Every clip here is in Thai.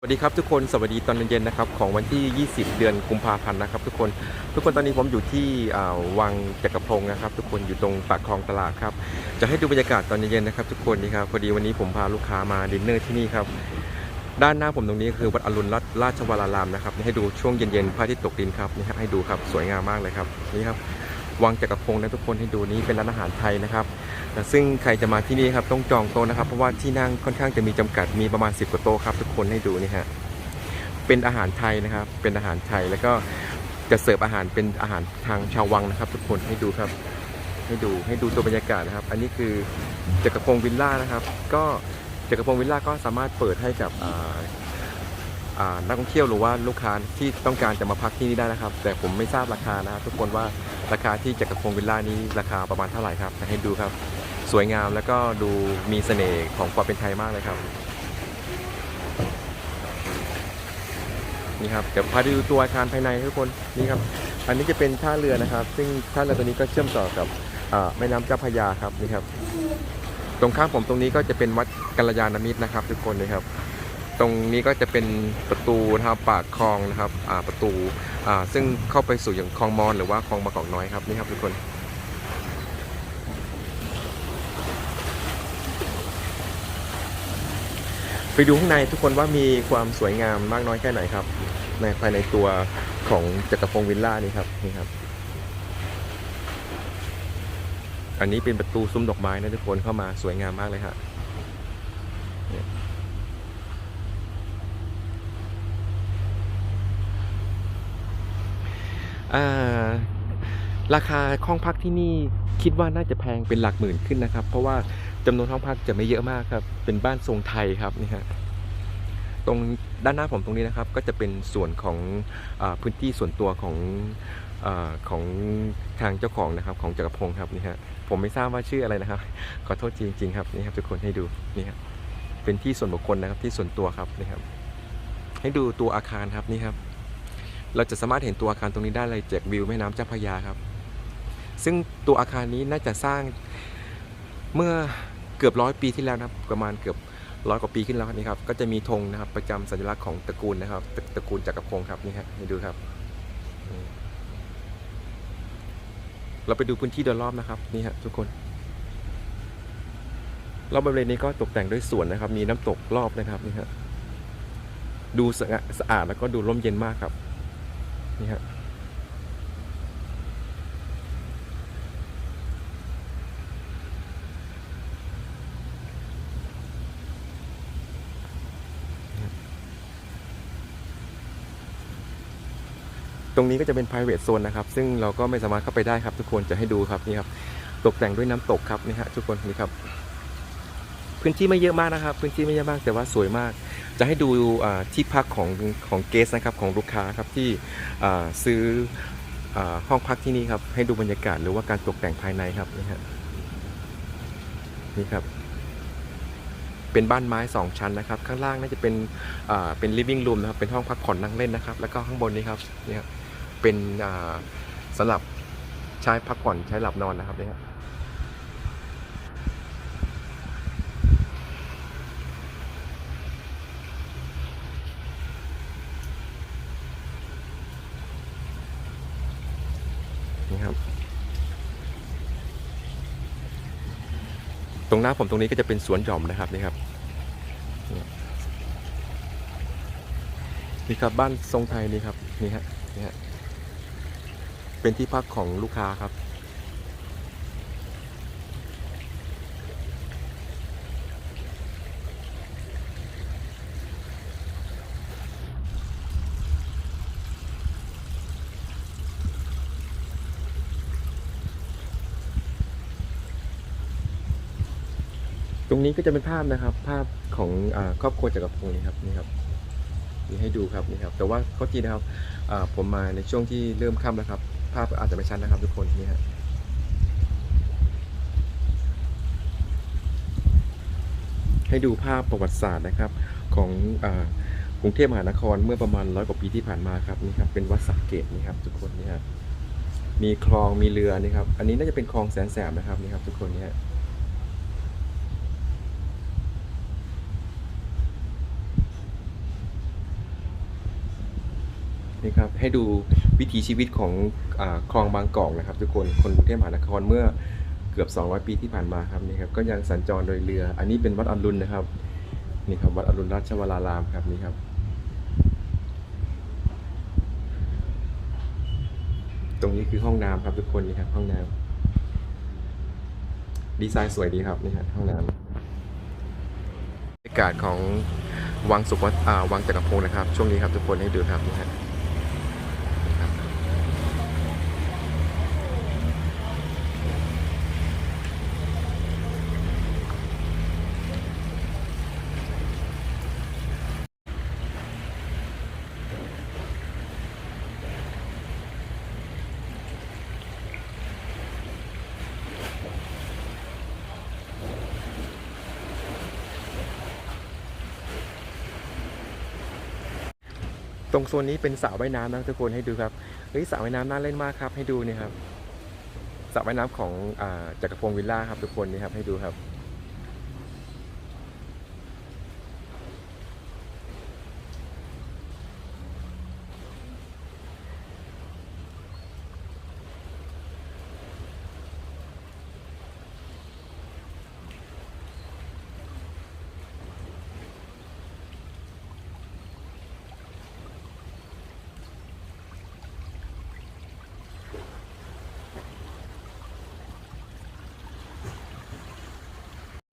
สวัสดีครับทุกคนสวัสดีตอนเย็นๆนะครับของวันที่ 20 เดือนกุมภาพันธ์นะครับ ทุกคนทุกคนตอนนี้ผมอยู่ที่วังจักรพงศ์นะครับ ทุกคนอยู่ตรงปากคลองตลาดครับจะให้ดูบรรยากาศตอนเย็นๆนะครับ ทุกคนนี่ครับพอดีวันนี้ผมพาลูกค้ามาดินเนอร์ที่นี่ครับด้านหน้าผมตรงนี้คือวัดอรุณราชราชวรารามนะครับให้ดูช่วงเย็นๆพระอาทิตย์ตกดินครับนี่ฮะให้ดูครับสวยงามมากเลยครับนี่ครับ วังจักรพงศ์นะทุกคนให้ดูนี่เป็นร้านอาหารไทยนะครับซึ่งใครจะมาที่นี่ครับต้องจองโต๊ะนะครับ เพราะว่าที่นั่งค่อนข้างจะมีจำกัดมีประมาณ 10กว่าโต๊ะครับทุกคนให้ดูนี่ฮะเป็นอาหารไทยนะครับ เป็นอาหารไทยแล้วก็จะเสิร์ฟอาหารเป็นอาหารทางชาววังนะครับ ทุกคนให้ดูครับ ให้ดูให้ดูตัวบรรยากาศนะครับ อันนี้คือจักรพงศ์วิลล่านะครับ ก็จักรพงศ์วิลล่าก็สามารถเปิดให้กับนักท่องเที่ยวหรือว่าลูกค้าที่ต้องการจะมาพักที่นี่ได้นะครับ แต่ผมไม่ทราบราคานะครับทุกคนว่า ราคาที่จักรพงศ์วิลล่านี้ราคาประมาณเท่าไหร่ครับให้ดูครับ สวยงามแล้วก็ดูมีเสน่ห์ของความเป็นไทยมากเลยครับนี่ครับเดี๋ยวพาไปดูตัวอาคารภายในทุกคนนี่ครับ อันนี้จะเป็นท่าเรือนะครับ ซึ่งท่าเรือตัวนี้ก็เชื่อมต่อกับแม่น้ำเจ้าพระยาครับนี่ครับ ตรงข้างผมตรงนี้ก็จะเป็นวัดกัลยาณมิตรนะครับ ทุกคนนะครับ ตรงนี้ก็จะเป็นประตูนะครับปากคลองนะครับประตูซึ่งเข้าไปสู่อย่างคลองมอนหรือว่าคลองบางกอกน้อยครับนี่ครับทุกคนไปดูข้างในทุกคนว่ามีความสวยงามมากน้อยแค่ไหนครับ ในภายในตัวของจักรพงศ์วิลล่านี่ครับนี่ครับ อันนี้เป็นประตูซุ้มดอกไม้นะทุกคนเข้ามาสวยงามมากเลยครับเนี่ยอ่า ราคาห้องพักที่นี่คิดว่าน่าจะแพงเป็นหลักหมื่นขึ้นนะครับ เพราะว่าจำนวนห้องพักจะไม่เยอะมากครับ เป็นบ้านทรงไทยครับนี่ฮะตรงด้านหน้าผมตรงนี้นะครับ ก็จะเป็นส่วนของอพื้นที่ส่วนตัวของอของทางเจ้าของนะครับ ของจักรพงศ์ครับนี่ฮะผมไม่ทราบว่าชื่ออะไรนะครับ ขอโทษจริง ๆ ครับนี่ครับทุกคนให้ดูนี่ครับเป็นที่ส่วนบุคคลนะครับที่ส่วนตัวครับนี่ครับให้ดูตัวอาคารครับนี่ครับ เราจะสามารถเห็นตัวอาคารตรงนี้ได้เลยจากวิวแม่น้ำเจ้าพระยาครับ ซึ่งตัวอาคารนี้น่าจะสร้างเมื่อเกือบร้อยปีที่แล้วนะครับ ประมาณเกือบร้อยกว่าปีขึ้นแล้วนี่ครับก็จะมีธงนะครับประจำสัญลักษณ์ของตระกูลนะครับตระตระกูลจักรพงศ์ครับนี่ฮะนี่ดูครับ เราไปดูพื้นที่โดยรอบนะครับนี่ฮะทุกคนรอบบริเวณนี้ก็ตกแต่งด้วยสวนนะครับ มีน้ำตกรอบนะครับนี่ฮะดูสะอาดสะอาดแล้วก็ดูร่มเย็นมากครับ นี่ฮะตรงนี้ก็จะเป็น private zone นะครับ ซึ่งเราก็ไม่สามารถเข้าไปได้ครับ ทุกคนจะให้ดูครับนี่ครับ ตกแต่งด้วยน้ำตกครับนี่ฮะทุกคนนี่ครับ พื้นที่ไม่เยอะมากนะครับ พื้นที่ไม่เยอะมากแต่ว่าสวยมาก จะให้ดูที่พักของของเกสนะครับของลูกค้าครับที่ซื้ออห้องพักที่นี่ครับให้ดูบรรยากาศหรือว่าการตกแต่งภายในครับนี่ฮะนี่ครับ เป็นบ้านไม้สองชั้นนะครับ ข้างล่างน่าจะเป็นเป็น living room นะครับเป็นห้องพักผ่อนนั่งเล่นนะครับ แล้วก็ข้างบนนี้ครับนี่ครับเป็นสำหรับใช้พักผ่อนใช้หลับนอนนะครับนี่ครับ ครับ ตรงหน้าผมตรงนี้ก็จะเป็นสวนหย่อมนะครับนี่ครับนี่ครับบ้านทรงไทยนี่ครับนี่ฮะนี่ฮะเป็นที่พักของลูกค้าครับ ตรงนี้ก็จะเป็นภาพนะครับ ภาพของอครอบครัวจักรพงศ์นี่ครับนี่ครับนี่ให้ดูครับนี่ครับ แต่ว่าเขาจริงนะครับผมมาในช่วงที่เริ่มค่ำแล้วครับ ภาพอาจจะไม่ชัดนะครับทุกคนนี่ฮะให้ดูภาพประวัติศาสตร์นะครับของกรุงเทพมหานครเมื่อประมาณร้อยกว่าปีที่ผ่านมาครับนี่ครับเป็นวัดสักเกตนี่ครับทุกคนนี่ครับมีคลองมีเรือนี่ครับอันนี้น่าจะเป็นคลองแสนแสบนะครับนี่ครับทุกคนนี่ฮะน นี่ครับให้ดูวิถีชีวิตของอคลองบางกอกนะครับ ทุกคนคนกรุงเทพมหานครเมื่อเกือบ 200 ปีที่ผ่านมาครับนี่ครับก็ยังสัญจรโดยเรือ อันนี้เป็นวัดอรุณนะครับนี่ครับวัดอรุณราชวรารามครับนี่ครับ ตรงนี้คือห้องน้ำครับทุกคนนี่ครับห้องน้ำดีไซน์สวยดีครับนี่ครับห้องน้ำบรรยากาศของวังสุวัสดิ์อ่าวังจักรพงศ์นะครับ ช่วงนี้ครับทุกคนให้ดูครับนี่ฮะนี่ครับ ตรงโซนนี้เป็นสระว่ายน้ำนะทุกคนให้ดูครับเฮ้ยสระว่ายน้ำน่าเล่นมากครับ ให้ดูนี่ครับสระว่ายน้ำของอจักรพงศ์วิลล่าครับทุกคนนี่ครับให้ดูครับ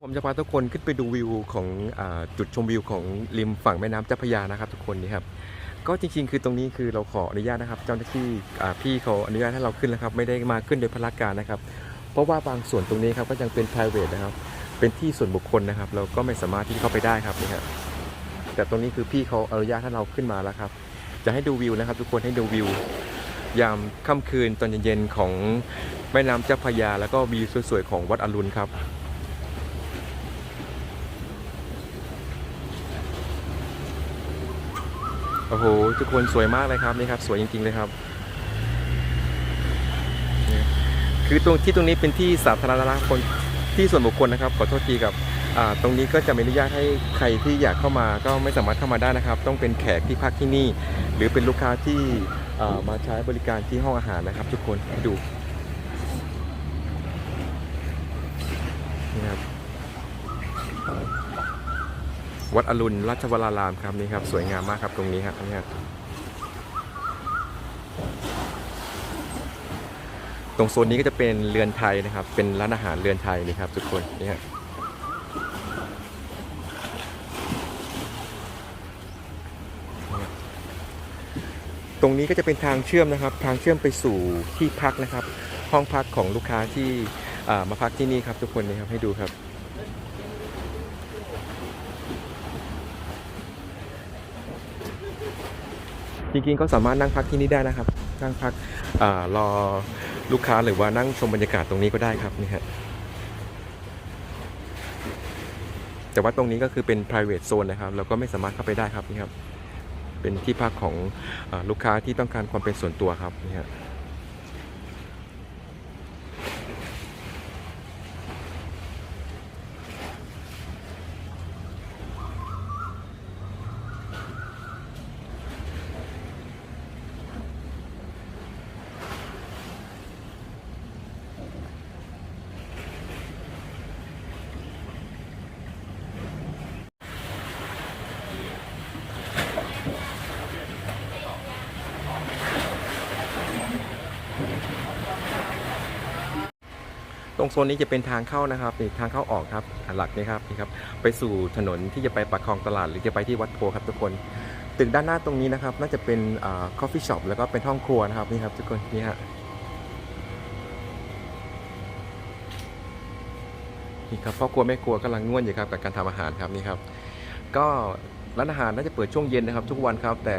ผมจะพาทุกคนขึ้นไปดูวิวของอจุดชมวิวของริมฝั่งแม่น้ำเจ้าพระยานะครับ ทุกคนนี่ครับก็จริงๆ คือตรงนี้คือเราขออนุญาตนะครับ เจ้าหน้าที่พี่เขาอนุญาตให้เราขึ้นแล้วครับ ไม่ได้มาขึ้นโดยพลการนะครับ เพราะว่าบางส่วนตรงนี้ครับก็ยังเป็น private นะครับ เป็นที่ส่วนบุคคลนะครับ เราก็ไม่สามารถที่จะเข้าไปได้ครับนี่ครับแต่ตรงนี้คือพี่เขาอนุญาตให้เราขึ้นมาแล้วครับ จะให้ดูวิวนะครับ ทุกคนให้ดูวิวยามค่ำคืนตอนเย็นๆของแม่น้ำเจ้าพระยา แล้วก็วิวสวยๆของวัดอรุณครับ โอ้โห ทุกคนสวยมากเลยครับนี่ครับ สวยจริงๆเลยครับ คือตรงที่ตรงนี้เป็นที่สาธารณะคนที่ส่วนบุคคลนะครับ ขอโทษทีครับตรงนี้ก็จะไม่อนุญาตให้ใครที่อยากเข้ามาก็ไม่สามารถเข้ามาได้นะครับ ต้องเป็นแขกที่พักที่นี่ หรือเป็นลูกค้าที่มาใช้บริการที่ห้องอาหารนะครับ ทุกคนดูนี่ครับ วัดอรุณราชวรารามครับนี่ครับสวยงามมากครับตรงนี้ครับนี่ครับตรงโซนนี้ก็จะเป็นเรือนไทยนะครับ เป็นร้านอาหารเรือนไทยนี่ครับทุกคนนี่ครับตรงนี้ก็จะเป็นทางเชื่อมนะครับ ทางเชื่อมไปสู่ที่พักนะครับ ห้องพักของลูกค้าที่มาพักที่นี่ครับทุกคนนี่ครับให้ดูครับ จริงๆก็สามารถนั่งพักที่นี่ได้นะครับ นั่งพักอรอลูกค้าหรือว่านั่งชมบรรยากาศตรงนี้ก็ได้ครับนี่ฮะแต่ว่าตรงนี้ก็คือเป็น private zone นะครับ เราก็ไม่สามารถเข้าไปได้ครับนี่ครับ เป็นที่พักของอลูกค้าที่ต้องการความเป็นส่วนตัวครับนี่ฮะ รงโซนนี้จะเป็นทางเข้านะครับนี่ทางเข้าออกครับหลักนี่ครับนี่ครับ ไปสู่ถนนที่จะไปปากคลองตลาดหรือจะไปที่วัดโพครับทุกคน ตึกด้านหน้าตรงนี้นะครับ น่าจะเป็นอ่า coffee shop แล้วก็เป็นห้องครัวนะครับนี่ครับทุกคนนี่ฮะนี่ครับพ่อครัวแม่ครัวกำลังง่วนอยู่ครับกับการทำอาหารครับนี่ครับ ก็ ร้านอาหารน่าจะเปิดช่วงเย็นนะครับทุกวันครับแต่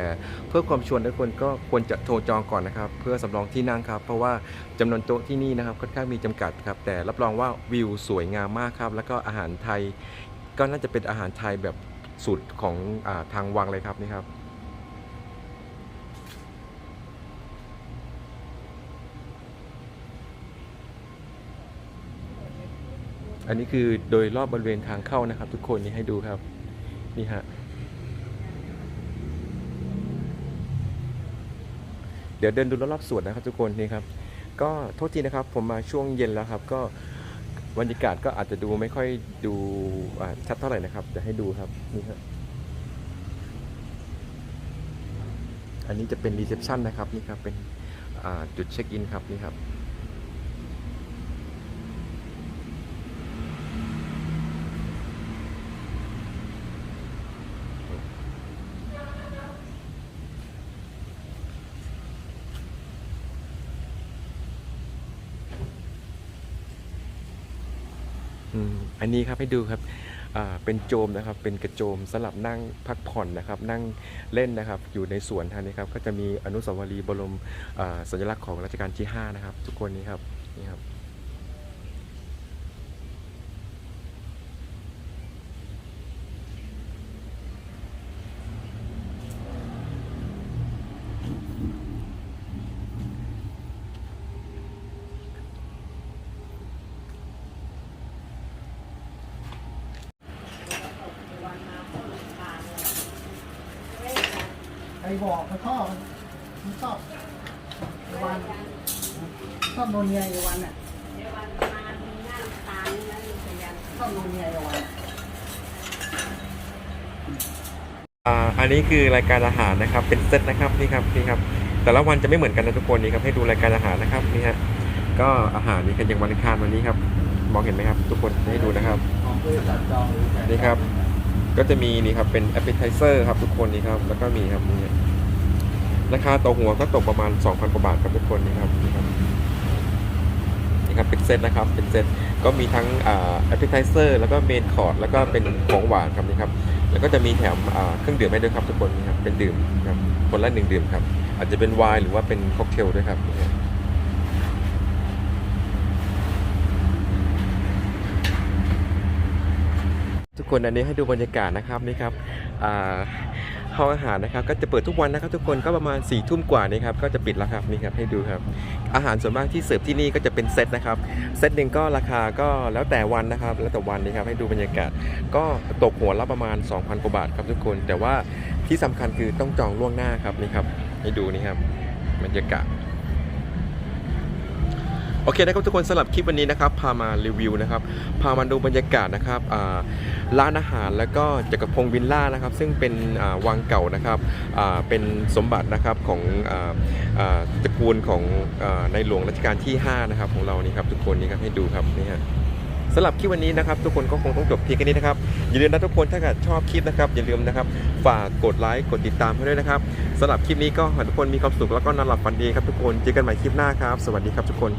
เพื่อความชวนทุกคนก็ควรจะโทรจองก่อนนะครับเพื่อสำรองที่นั่งครับเพราะว่าจำนวนโต๊ะที่นี่นะครับค่อนข้างมีจำกัดครับแต่รับรองว่าวิวสวยงามมากครับแล้วก็อาหารไทย ก็น่าจะเป็นอาหารไทยแบบสูตรของอทางวังเลยครับนี่ครับอันนี้คือโดยรอบบริเวณทางเข้านะครับ ทุกคนนี่ให้ดูครับ นี่ฮะ เดี๋ยวเดินดูรอบๆสวนนะครับทุกคนนี่ครับก็โทษทีนะครับผมมาช่วงเย็นแล้วครับ ก็บรรยากาศก็อาจจะดูไม่ค่อยดูชัดเท่าไหร่นะครับจะให้ดูครับนี่ครับอันนี้จะเป็นรีเซพชันนะครับนี่ครับเป็นจุดเช็คอินครับนี่ครับ อันนี้ครับให้ดูครับเป็นโจมนะครับ เป็นกระโจมสลับนั่งพักผ่อนนะครับ นั่งเล่นนะครับ อยู่ในสวนทางนี้ครับ ก็จะมีอนุสาวรีย์บรมสัญลักษณ์ของรัชกาลที่ 5 นะครับ ทุกคนนี้ครับ นี่ครับ ไอ้บอกเขาชอบมันชอบไอ้วันชอบโนเมียไอ้วันอะชอบโดนเมียไอ้วันอ่าอันนี้คือรายการอาหารนะครับ เป็นเซตนะครับนี่ครับนี่ครับ แต่ละวันจะไม่เหมือนกันนะทุกคนนี่ครับให้ดูรายการอาหารนะครับนี่ฮะก็อาหารนี่กันอย่างวันอังคารวันนี้ครับ มองเห็นไหมครับ ทุกคนให้ดูนะครับนี่ครับ ก็จะมีนี่ครับเป็น appetizer ครับทุกคนนี่ครับ แล้วก็มีครับนี่ราคาต่อหัวก็ตกประมาณ 2,000 กว่าบาทครับทุกคนนี่ครับนี่ครับนี่ครับเป็นเซตนะครับเป็นเซตก็มีทั้งแอ่า appetizer แล้วก็เมนคอร์สแล้วก็เป็นของหวานครับนี่ครับ แล้วก็จะมีแถมเครื่องดื่มให้ด้วยครับทุกคนนี่ครับเป็นดื่มครับคนละหนึ่งดื่มครับ อาจจะเป็นไวน์หรือว่าเป็นค็อกเทลด้วยครับนี่ครับ ทุกคนอันนี้ให้ดูบรรยากาศนะครับนี่ครับห้องอาหารนะครับก็จะเปิดทุกวันนะครับทุกคนก็ประมาณ4ี่ทุ่มกว่านี่ครับก็จะปิดแล้วครับนี่ครับให้ดูครับ อาหารส่วนมากที่เสิร์ฟที่นี่ก็จะเป็นเซตนะครับเซตหนึ่งก็ราคาก็แล้วแต่วันนะครับ แล้วแต่วันนี่ครับให้ดูบรรยากาศ ก็ตกหัวละประมาณ 2,000กว่าบาทครับทุกคน แต่ว่าที่สำคัญคือต้องจองล่วงหน้าครับนี่ครับให้ดูนี่ครับบรรยากาศ โอเคนะครับทุกคนสำหรับคลิปวันนี้นะครับพามารีวิวนะครับพามาดูบรรยากาศนะครับร้านอาหารแล้วก็จักรพงศ์วิลล่านะครับ ซึ่งเป็นวังเก่านะครับเป็นสมบัตินะครับของออตระกูลของอในหลวงรัชกาลที่ 5 นะครับ ของเรานี่ครับทุกคนนี่ครับให้ดูครับนี่ฮะสำหรับคลิปวันนี้นะครับ ทุกคนก็คงต้องจบเพียงแค่นี้นะครับ อย่าลืมนะทุกคนถ้าเกิดชอบคลิปนะครับ อย่าลืมนะครับ ฝากกดไลค์กดติดตามให้ด้วยนะครับสำหรับคลิปนี้ก็ขอทุกคนมีความสุขแล้วก็นอนหลับฝันดีครับทุกคนเจอกันใหม่คลิปหน้าครับ สวัสดีครับทุกคน